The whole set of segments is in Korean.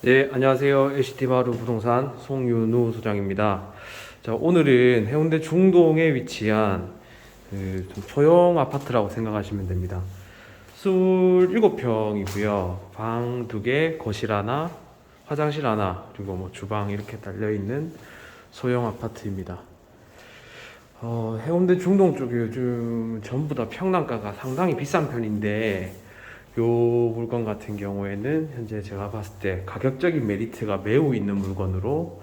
네, 안녕하세요. LCT마루 부동산 송윤우 소장입니다. 자, 오늘은 해운대 중동에 위치한 그좀 소형 아파트라고 생각하시면 됩니다. 27평이고요. 방두 개, 거실 하나, 화장실 하나, 그리고 뭐 주방 이렇게 달려 있는 소형 아파트입니다. 어, 해운대 중동 쪽이 요즘 전부 다 평당가가 상당히 비싼 편인데 요 물건 같은 경우에는 현재 제가 봤을 때 가격적인 메리트가 매우 있는 물건으로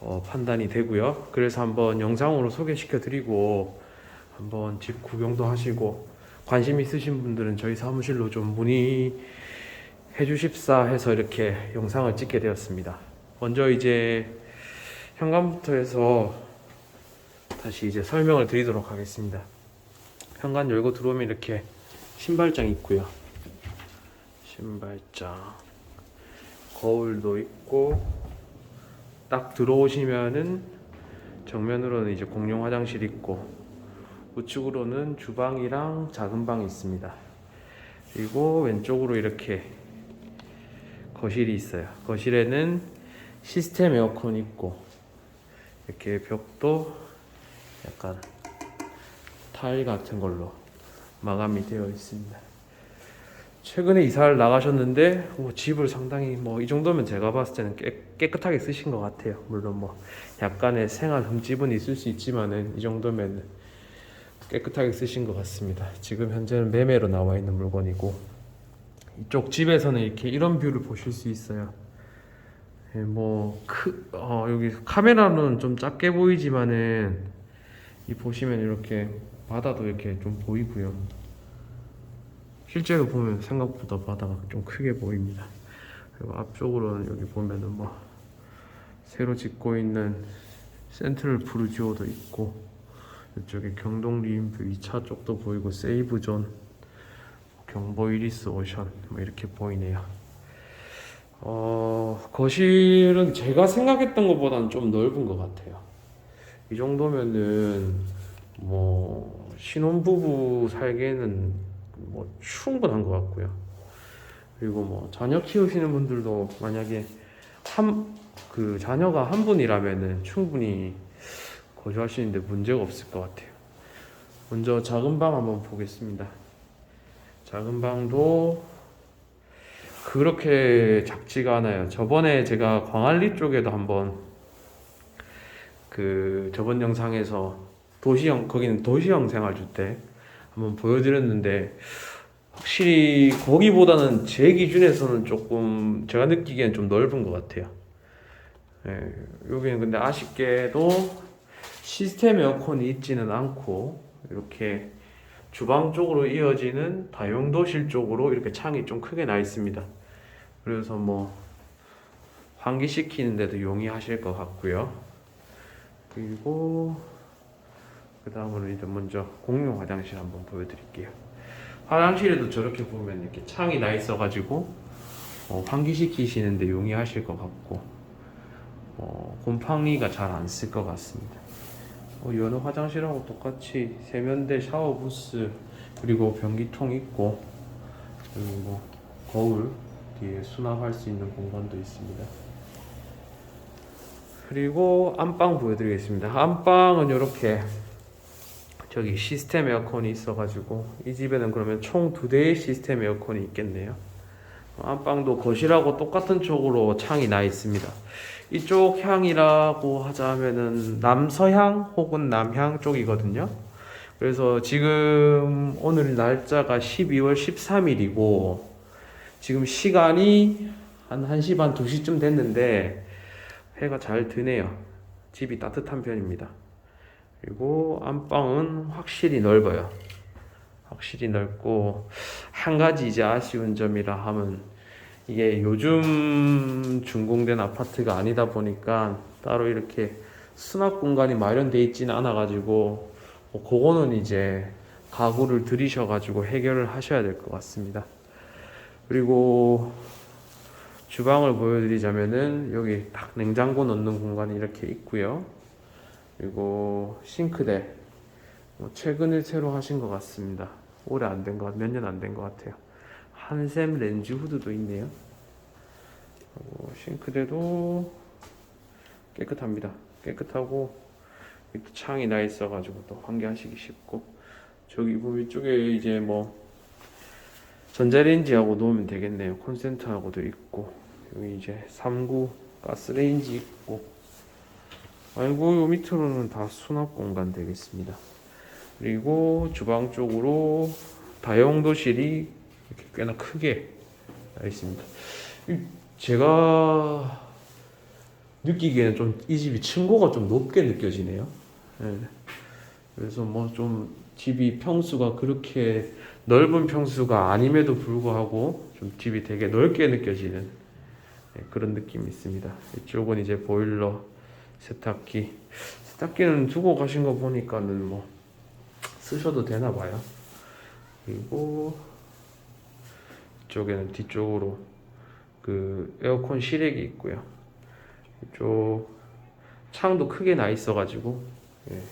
어, 판단이 되고요. 그래서 한번 영상으로 소개시켜 드리고 한번 집 구경도 하시고 관심 있으신 분들은 저희 사무실로 좀 문의해 주십사 해서 이렇게 영상을 찍게 되었습니다. 먼저 이제 현관부터 해서 다시 이제 설명을 드리도록 하겠습니다. 현관 열고 들어오면 이렇게 신발장 있고요. 신발장 거울도 있고 딱 들어오시면은 정면으로는 이제 공용 화장실 있고 우측으로는 주방이랑 작은 방이 있습니다. 그리고 왼쪽으로 이렇게 거실이 있어요. 거실에는 시스템 에어컨 있고 이렇게 벽도 약간 타일 같은 걸로 마감이 되어 있습니다. 최근에 이사를 나가셨는데 뭐 집을 상당히 뭐 이 정도면 제가 봤을 때는 깨, 깨끗하게 쓰신 것 같아요. 물론 뭐 약간의 생활 흠집은 있을 수 있지만은 이 정도면 깨끗하게 쓰신 것 같습니다. 지금 현재는 매매로 나와 있는 물건이고 이쪽 집에서는 이렇게 이런 뷰를 보실 수 있어요. 예, 뭐 크, 어, 여기 카메라로는 좀 작게 보이지만은 이 보시면 이렇게 바다도 이렇게 좀 보이고요. 실제로 보면 생각보다 바다가 좀 크게 보입니다. 그리고 앞쪽으로는 여기 보면은 뭐 새로 짓고 있는 센트럴 브루지오도 있고 이쪽에 경동 리인뷰 2차 쪽도 보이고 세이브존 경보 이리스 오션 뭐 이렇게 보이네요. 어 거실은 제가 생각했던 것보다는 좀 넓은 것 같아요. 이 정도면은 뭐 신혼부부 살기에는 뭐 충분한 것 같고요. 그리고 뭐 자녀 키우시는 분들도 만약에 한 그 자녀가 한 분이라면은 충분히 거주하시는데 문제가 없을 것 같아요. 먼저 작은 방 한번 보겠습니다. 작은 방도 그렇게 작지가 않아요. 저번에 제가 광안리 쪽에도 한번 그 저번 영상에서 도시형 거기는 도시형 생활주택 한번 보여드렸는데 확실히 거기보다는 제 기준에서는 조금 제가 느끼기엔 좀 넓은 것 같아요. 예, 여기는 근데 아쉽게도 시스템 에어컨이 있지는 않고 이렇게 주방 쪽으로 이어지는 다용도실 쪽으로 이렇게 창이 좀 크게 나 있습니다. 그래서 뭐 환기시키는데도 용이하실 것 같고요. 그리고 그 다음으로 이제 먼저 공용 화장실 한번 보여드릴게요. 화장실에도 저렇게 보면 이렇게 창이 나 있어가지고 어, 환기시키시는데 용이하실 것 같고 어, 곰팡이가 잘 안 쓸 것 같습니다. 어, 여느 화장실하고 똑같이 세면대 샤워 부스 그리고 변기통 있고 그리고 뭐 거울 뒤에 수납할 수 있는 공간도 있습니다. 그리고 안방 보여드리겠습니다. 안방은 이렇게 저기 시스템 에어컨이 있어가지고 이 집에는 그러면 총 두 대의 시스템 에어컨이 있겠네요. 안방도 거실하고 똑같은 쪽으로 창이 나 있습니다. 이쪽 향이라고 하자면은 남서향 혹은 남향 쪽이거든요. 그래서 지금 오늘 날짜가 12월 13일이고 지금 시간이 한 1시 반 2시쯤 됐는데 해가 잘 드네요. 집이 따뜻한 편입니다. 그리고 안방은 확실히 넓어요. 확실히 넓고 한 가지 이제 아쉬운 점이라 하면 이게 요즘 준공된 아파트가 아니다 보니까 따로 이렇게 수납 공간이 마련돼 있지는 않아 가지고 뭐 그거는 이제 가구를 들이셔 가지고 해결을 하셔야 될 것 같습니다. 그리고 주방을 보여드리자면은 여기 딱 냉장고 넣는 공간이 이렇게 있고요. 그리고 싱크대 뭐 최근에 새로 하신 것 같습니다. 오래 안 된 것, 몇 년 안 된 것 같아요. 한샘 렌즈 후드도 있네요. 싱크대도 깨끗합니다. 깨끗하고 또 창이 나 있어가지고 또 환기하시기 쉽고 저기 뭐 위쪽에 이제 뭐 전자레인지하고 놓으면 되겠네요. 콘센트하고도 있고 여기 이제 3구 가스레인지 있고 아이고 요 밑으로는 다 수납 공간 되겠습니다. 그리고 주방 쪽으로 다용도실이 이렇게 꽤나 크게 나 있습니다. 이 제가 느끼기에는 좀 이 집이 층고가 좀 높게 느껴지네요. 예. 그래서 뭐 좀 집이 평수가 그렇게 넓은 평수가 아님에도 불구하고 좀 집이 되게 넓게 느껴지는 예, 그런 느낌이 있습니다. 이쪽은 이제 보일러, 세탁기. 세탁기는 두고 가신 거 보니까는 뭐 쓰셔도 되나 봐요. 그리고 이쪽에는 뒤쪽으로 그 에어컨 실외기 있고요. 이쪽 창도 크게 나 있어 가지고 예,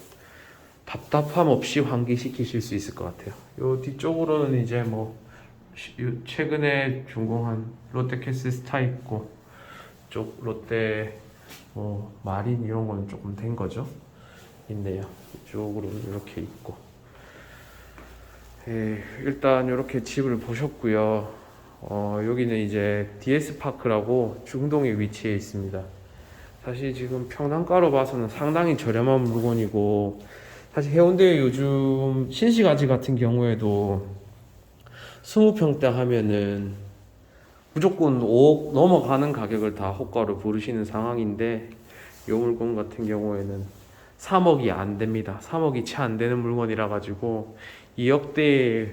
답답함 없이 환기시키실 수 있을 것 같아요. 요 뒤쪽으로는 이제 뭐 최근에 준공한 롯데캐슬 스타 있고 쪽 롯데 뭐 마린 이런 거는 조금 된 거죠. 있네요. 이쪽으로 이렇게 있고. 예, 일단 이렇게 집을 보셨고요. 어, 여기는 이제 DS 파크라고 중동에 위치해 있습니다. 사실 지금 평당가로 봐서는 상당히 저렴한 물건이고 사실 해운대 요즘 신시가지 같은 경우에도 20평대 하면은 무조건 5억 넘어가는 가격을 다 호가로 부르시는 상황인데 이 물건 같은 경우에는 3억이 안 됩니다. 3억이 채 안 되는 물건이라 가지고 2억대에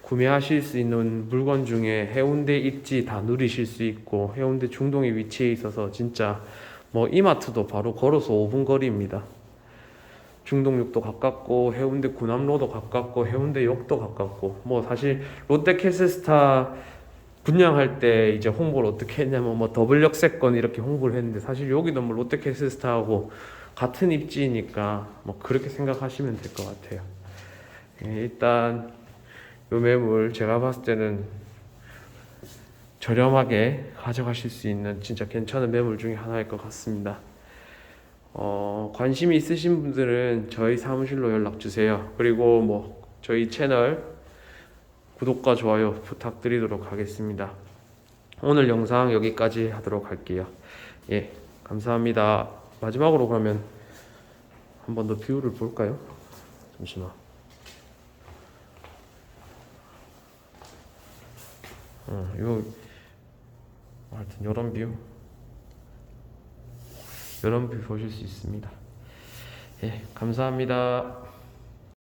구매하실 수 있는 물건 중에 해운대 입지 다 누리실 수 있고 해운대 중동에 위치해 있어서 진짜 뭐 이마트도 바로 걸어서 5분 거리입니다. 중동역도 가깝고 해운대 구남로도 가깝고 해운대역도 가깝고 뭐 사실 롯데캐슬스타 분양할 때 이제 홍보를 어떻게 했냐면 뭐 더블 역세권 이렇게 홍보를 했는데 사실 여기도 뭐 롯데캐슬스타하고 같은 입지니까 뭐 그렇게 생각하시면 될 것 같아요. 예, 일단 요 매물 제가 봤을 때는 저렴하게 가져가실 수 있는 진짜 괜찮은 매물 중에 하나일 것 같습니다. 어, 관심이 있으신 분들은 저희 사무실로 연락 주세요. 그리고 뭐 저희 채널 구독과 좋아요 부탁드리도록 하겠습니다. 오늘 영상 여기까지 하도록 할게요. 예, 감사합니다. 마지막으로 그러면 한 번 더 뷰를 볼까요? 잠시만. 어, 요 하여튼 이런 뷰 이런 뷰 보실 수 있습니다. 예, 감사합니다.